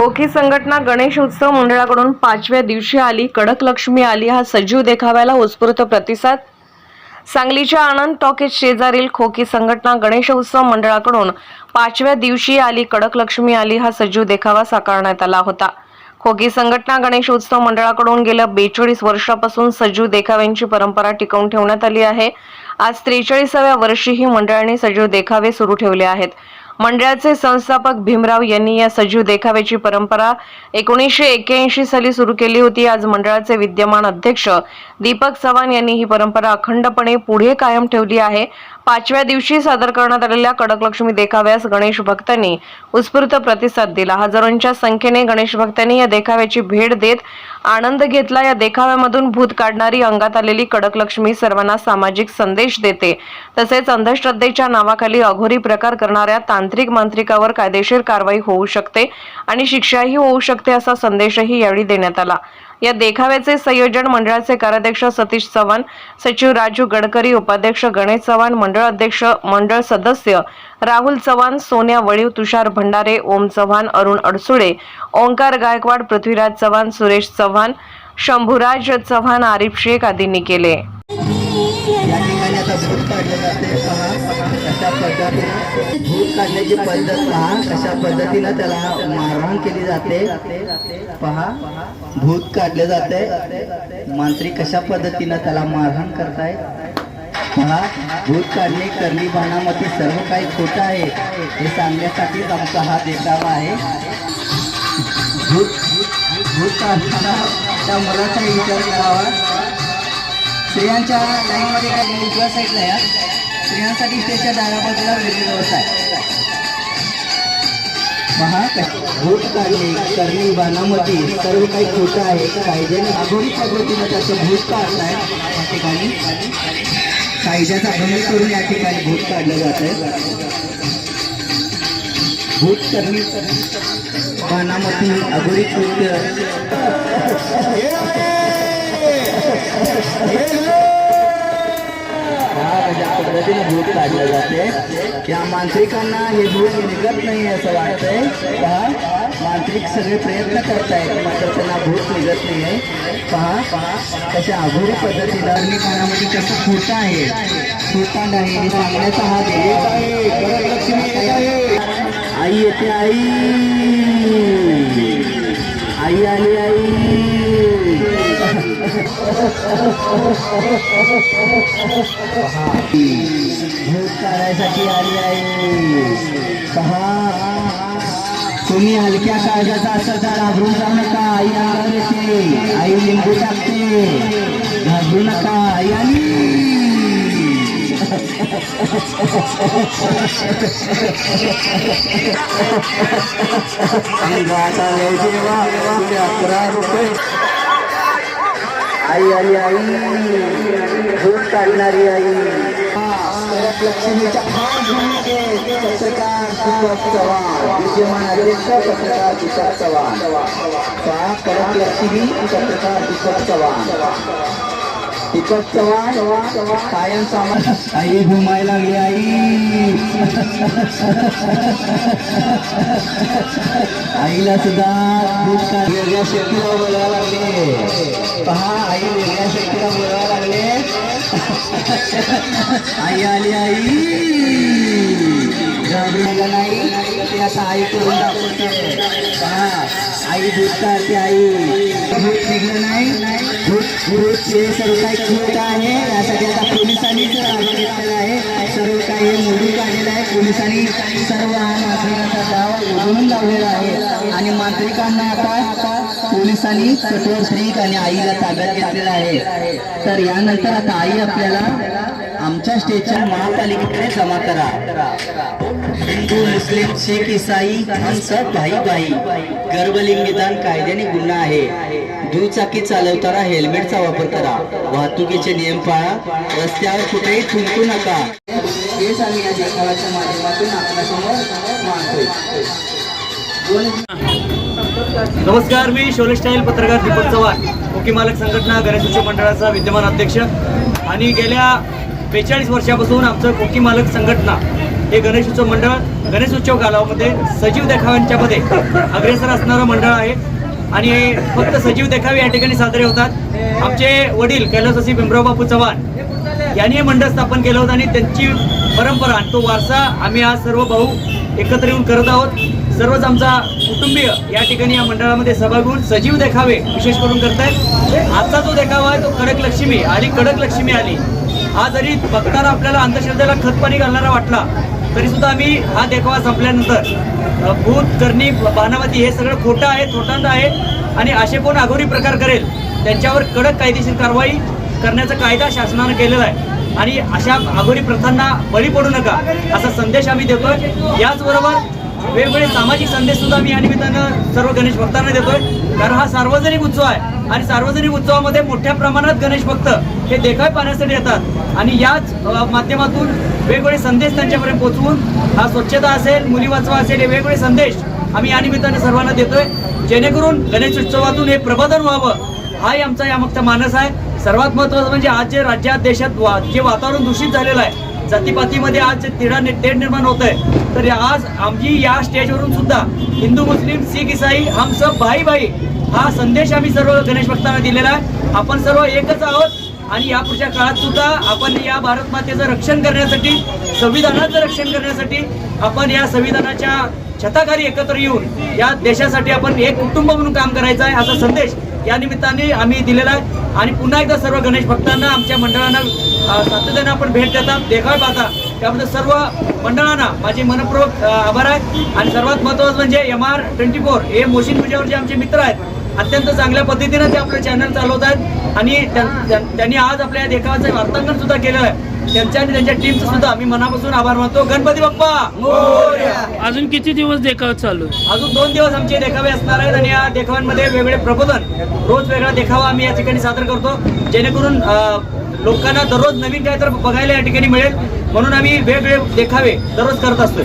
खोकी संघटना गणेश उत्सव मंडळाकडून पाचव्या दिवशी आली. कडक लक्ष्मी आली. हा सजीव देखाव्याला उत्स्फूर्त प्रतिसाद. सांगलीच्या आनंद टॉकीज शेजारील खोकी संघटना गणेश उत्सव मंडळाकडून पाचव्या दिवशी आली. कडक लक्ष्मी आली. हा सजीव देखावा साकारण्यात आला होता. खोकी संघटना गणेश उत्सव मंडळाकडून गेल्या बेचाळीस वर्षापासून सजीव देखाव्यांची परंपरा टिकवून ठेवण्यात आली आहे. आज त्रेचाळीसाव्या वर्षीही मंडळाने सजीव देखावे सुरू ठेवले आहेत. मंडळाचे संस्थापक भीमराव यांनी या सजीव देखाव्याची परंपरा एकोणीसशे एक्क्याऐंशी साली सुरू केली होती. आज मंडळाचे विद्यमान अध्यक्ष दीपक चव्हाण यांनी ही परंपरा अखंडपणे पुढे कायम ठेवली आहे. पाचव्या दिवशी सादर करण्यात आलेल्या कडकलक्ष्मी देखाव्यास गणेश भक्तांनी उत्स्फूर्त प्रतिसाद दिला. हजारोंच्या संख्येने गणेश भक्तांनी या देखाव्याची भेट देत आनंद घेतला. या देखाव्यामधून भूत काढणारी अंगात आलेली कडकलक्ष्मी सर्वांना सामाजिक संदेश देते. तसेच अंधश्रद्धेच्या नावाखाली अघोरी प्रकार करणाऱ्या तांत्रिक मांत्रिकावर कायदेशीर कारवाई होऊ शकते आणि शिक्षाही होऊ शकते असा संदेशही यावेळी देण्यात आला. या देखाव्याचे संयोजन मंडळाचे कार्याध्यक्ष सतीश चव्हाण सचिव राजू गडकरी उपाध्यक्ष गणेश चव्हाण मंडळ अध्यक्ष मंडळ सदस्य राहुल चव्हाण सोन्या वळीव तुषार भंडारे ओम चव्हाण अरुण अडसुळे ओंकार गायकवाड पृथ्वीराज चव्हाण सुरेश चव्हाण शंभूराज चव्हाण आरिफ शेख आदींनी केले. या ठिकाणी आता भूत काढले जाते पहा. कशा पद्धतीने भूत काढण्याची पद्धत पहा. कशा पद्धतीनं त्याला मारहाण केली जाते पहा. भूत काढले जाते. मांत्रिक कशा पद्धतीनं त्याला मारहाण करतायत पहा. भूत काढणे करणी बाणामध्ये सर्व काही खोटं आहे हे सांगण्यासाठीच आमचा हा देखावा आहे. भूत भूत काढताना त्या मुलाचा विचार करावा. स्त्रियांच्या लाईनमध्ये काय उजव्या साईडला या. स्त्रियांसाठी स्टेजच्या डाव्या बाजूला वेगळी व्यवस्था आहे. पहा भूत काढणे करणे बाणामध्ये सर्व काही खोटं आहे. कायद्याने अघोरी पद्धतीनं त्याचं भूत काढताय या ठिकाणी कायद्याचा भंग करून या ठिकाणी भूत काढलं जात आहे. भूत करणे बाणामध्ये अघोरी कृत्य पद्धतीने भूक काढलं जाते या मांत्रिकांना हे भूत निघत नाही असं वाटतंय पहा मांत्रिक सगळे प्रयत्न करतायत मात्र त्यांना भूत निघत नाही आहे पहा पहा कशा अघोरी पद्धतीनं अग्निकारामध्ये कसं खोटं आहे खोटा नाही सांगण्याचा हा देव आहे आई येते आई आई आली आई काढायसाठी आली आहे पहा तुम्ही हलक्या काळजाचा असाल तर जाऊ नका आई आराम येते. आई लिंबू टाकते. घाबरू नका आई आली. देवा अकरा रुपये. आई आली आई. भूत काढणारी आई. परत लक्ष्मीच्या पत्रकार दीपक चव्हाण विद्यमान अध्यक्ष पत्रकार दीपक चव्हाण. पहा लक्ष्मी पत्रकार दीपक चव्हाण. दीपक चव्हाण कायम सामान आई घुमायला लागली आई आईला सुद्धा खूप का वेगळ्या शक्तीला बोलावं लागले. पहा आई वेगळ्या शक्तीला बोलावं लागले. आई आली आई नाही ते आता आई. करून दाखवते पहा आई दूध काढते आई दूध निघलं नाही. गुरुचे हे सर्व काही खोट आहे यासाठी आता पोलिसांनीच राबा घेतलेला आहे सर्व काही मोडून काढलेलं आहे पोलिसांनी सर्व हा मांत्रिकांचा गाव उजळून लावलेला आहे आणि मांत्रिकांना आता पोलिसांनी कठोर श्रीक आणि आईला ताब्यात घेतलेला आहे तर यानंतर आता आई आपल्याला आमच्या स्टेजच्या महापालिकेकडे जमा करा. हिंदू मुस्लिम शीख इसाई हम सब भाई भाई. गर्भलिंगदान कायद्याने गुन्हा आहे. दुचाकी चालवताना हेल्मेटचा वापर करा. वाहतुकीचे नियम पाळा. रस्त्यावर कुठेही थुंकू नका. हेच आम्ही या देखाव्याच्या माध्यमातून आपल्यासमोर मांडतोय. नमस्कार मी शोले स्टाईल पत्रकार दीपक चव्हाण मुख्य मालक संघटना गणेश उत्सव मंडळाचा विद्यमान अध्यक्ष. आणि गेल्या बेचाळीस वर्षापासून आमचं कोकी मालक संघटना हे गणेश उत्सव मंडळ गणेश उत्सव कालामध्ये सजीव देखाव्यांच्यामध्ये अग्रेसर असणारं मंडळ आहे. आणि फक्त सजीव देखावे या ठिकाणी साजरे होतात. आमचे वडील कैलासवासी भीमरावबापू चव्हाण यांनी हे मंडळ स्थापन केलं होतं आणि त्यांची परंपरा आणि तो वारसा आम्ही आज सर्व भाऊ एकत्र येऊन करत आहोत. सर्वच आमचा कुटुंबीय या ठिकाणी या मंडळामध्ये सहभाग होऊन सजीव देखावे विशेष करून करतायत. आजचा जो देखावा आहे तो कडक लक्ष्मी आली कडक लक्ष्मी आली. हा जरी बघताना आपल्याला अंधश्रद्धेला खतपाणी घालणारा वाटला तरी सुद्धा आम्ही हा देखावा संपल्यानंतर भूत करणी बाणावती हे सगळं खोटं आहे थोटांड आहे आणि असे कोण अघोरी प्रकार करेल त्यांच्यावर कडक कायदेशीर कारवाई करण्याचा कायदा शासनानं केलेला आहे. आणि अशा अघोरी प्रथांना बळी पडू नका असा संदेश आम्ही देतोय. याचबरोबर वेगवेगळे सामाजिक संदेश सुद्धा आम्ही या निमित्तानं सर्व गणेश भक्तांना देतोय. कारण हा सार्वजनिक उत्सव आहे. आणि सार्वजनिक उत्सवामध्ये मोठ्या प्रमाणात गणेश भक्त हे देखाय पाहण्यासाठी येतात. आणि याच माध्यमातून वेगवेगळे संदेश त्यांच्यापर्यंत पोहोचवून हा स्वच्छता असेल मुली वाचवा असेल हे वेगवेगळे संदेश आम्ही या निमित्ताने सर्वांना देतोय. जेणेकरून गणेश उत्सवातून हे प्रबोधन व्हावं हाही आमचा यामागचा मानस आहे. सर्वात महत्वाचं म्हणजे आज जे राज्यात देशात वा जे वातावरण दूषित झालेलं आहे जातीपातीमध्ये आज तिढा तेढ निर्माण होत आहे तर आज आमची या स्टेजवरून सुद्धा हिंदू मुस्लिम सिख इसाई हम सब भाई भाई हा संदेश आम्ही सर्व गणेश भक्तांना दिलेला आहे. आपण सर्व एकच आहोत आणि यापुढच्या काळात सुद्धा आपण या भारत मातेचं रक्षण करण्यासाठी संविधानाचं रक्षण करण्यासाठी आपण या संविधानाच्या छताखाली एकत्र येऊन या देशासाठी आपण एक कुटुंब म्हणून काम करायचं आहे. असा संदेश या निमित्ताने आम्ही दिलेला आहे. आणि पुन्हा एकदा सर्व गणेश भक्तांना आमच्या मंडळांना अ, सातत्याने आपण भेट देतात. देखावे पाहता. त्याबद्दल सर्व मंडळांना माझे मनपूर्वक आभार आहे. आणि सर्वात महत्त्वाचं म्हणजे एम आर ट्वेंटी फोर हे मोशीन पूजावर जे आमचे मित्र आहेत. अत्यंत चांगल्या पद्धतीनं ते आपलं चॅनल चालवत आहेत. आणि त्यां- त्यां- त्यांनी आज आपल्या या देखावाचं वार्तांकन सुद्धा केलेलं आहे. त्यांच्या आणि त्यांच्या टीमचं सुद्धा आम्ही मनापासून आभार मानतो. गणपती बाप्पा! अजून किती दिवस देखाव चालू आहे? अजून दोन दिवस आमचे देखावे असणार आहेत आणि या देखाव्यांमध्ये वेगवेगळे प्रबोधन रोज वेगळा देखावा आम्ही या ठिकाणी सादर करतो. जेणेकरून लोकांना दररोज नवीन काय तर बघायला या ठिकाणी मिळेल. म्हणून आम्ही वेगवेगळे देखावे दररोज करत असतोय.